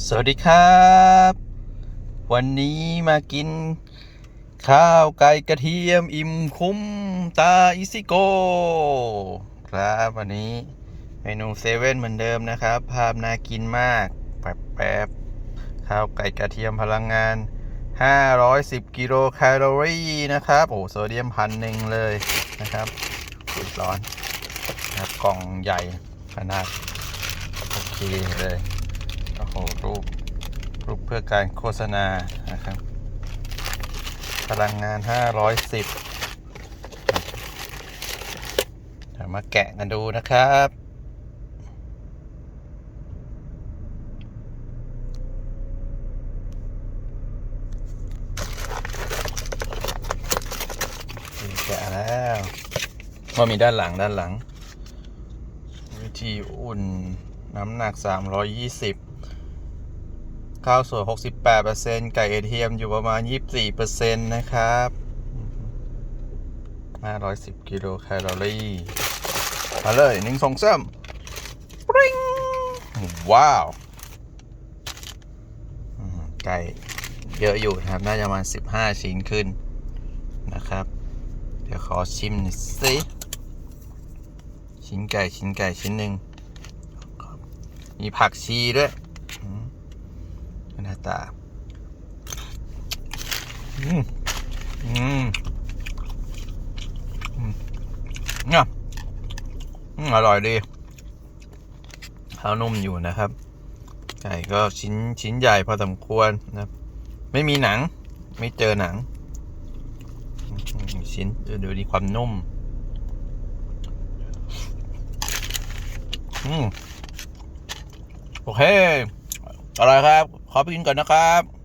สวัสดีครับ วันนี้มากิน ข้าวไก่กระเทียมอิ่มคุ้มตาอิซิโก ครับวันนี้เมนูเซเว่นเหมือนเดิมนะครับ ภาพน่ากินมากแป๊บๆข้าวไก่กระเทียมพลังงาน 510 กิโลแคลอรี่นะครับ โอ้โซเดียมพันหนึ่งเลยนะครับอุยร้อนนะครับกล่องใหญ่ขนาด โอเคเลย โอ้รูป รูปเพื่อการโฆษณานะครับ พลังงาน 510เดี๋ยวมาแกะกันดูนะครับแกะแล้วว่ามีด้านหลังด้านหลัง วิธีอุ่นน้ำหนัก 320 ข้าวสวย 68%ไก่เอทียมอยู่ประมาณ 24%นะครับ 510 กิโลแคลอรี่ มาเลยหนึ่งสองสามปริ้งว้าว ไก่เยอะอยู่นะครับ น่าจะประมาณ15 ชิ้นขึ้นนะครับ เดี๋ยวขอชิมหน่อยสิชิ้นไก่ชิ้นไก่ชิ้นหนึ่งมีผักชีด้วย ตาอืมอืมอืมเนี่ยอร่อยดีข้าวนุ่มอยู่นะครับ ไก่ก็ชิ้นชิ้นใหญ่พอสมควรนะครับไม่มีหนัง ไม่เจอหนัง ชิ้นดูดีความนุ่ม อืม โอเค อร่อยครับ ขอไปกินก่อนนะครับ